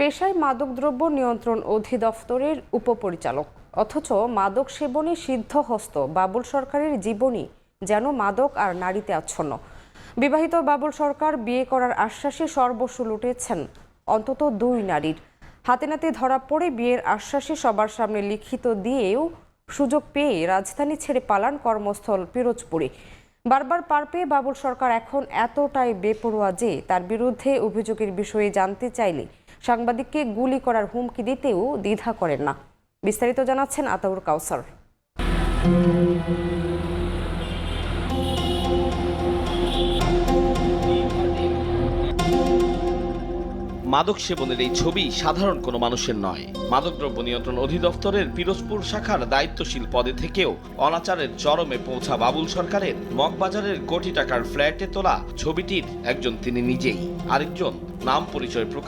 পেশায় মাদকদ্রব্য নিয়ন্ত্রণ অধিদপ্তরের উপপরিচালক। অথচ মাদক সেবনে সিদ্ধহস্ত বাবুল সরকারের জীবনী যেন মাদক আর নারীতে আচ্ছন্ন। বিবাহিত বাবুল সরকার বিয়ে করার আশ্বাসে সর্বস্ব লুটেছেন অন্তত দুই নারীর। হাতে নাতে ধরা পড়ে বিয়ের আশ্বাসে সবার সামনে লিখিত দিয়েও সুযোগ পেয়ে রাজধানী ছেড়ে পালান কর্মস্থল পিরোজপুরে। বারবার পার পেয়ে বাবুল সরকার এখন এতটাই বেপরোয়া যে তার বিরুদ্ধে অভিযোগের বিষয়ে জানতে চাইলে সাংবাদিককে গুলি করার হুমকি দিতেও দ্বিধা করেন না। বিস্তারিত জানাচ্ছেন আতাউর কাউসার। মাদক সেবনের এই ছবি সাধারণ কোনো মানুষের নয়। মাদকদ্রব্য নিয়ন্ত্রণ অধিদপ্তরের পিরোজপুর শাখার দায়িত্বশীল পদে থেকেও অনাচারের চরমে পৌঁছা বাবুল সরকারের মগবাজারের কোটি টাকার ফ্ল্যাটে তোলা ছবিটির একজন তিনি নিজেই। আরেকজন নাম পরিচয় প্রকাশ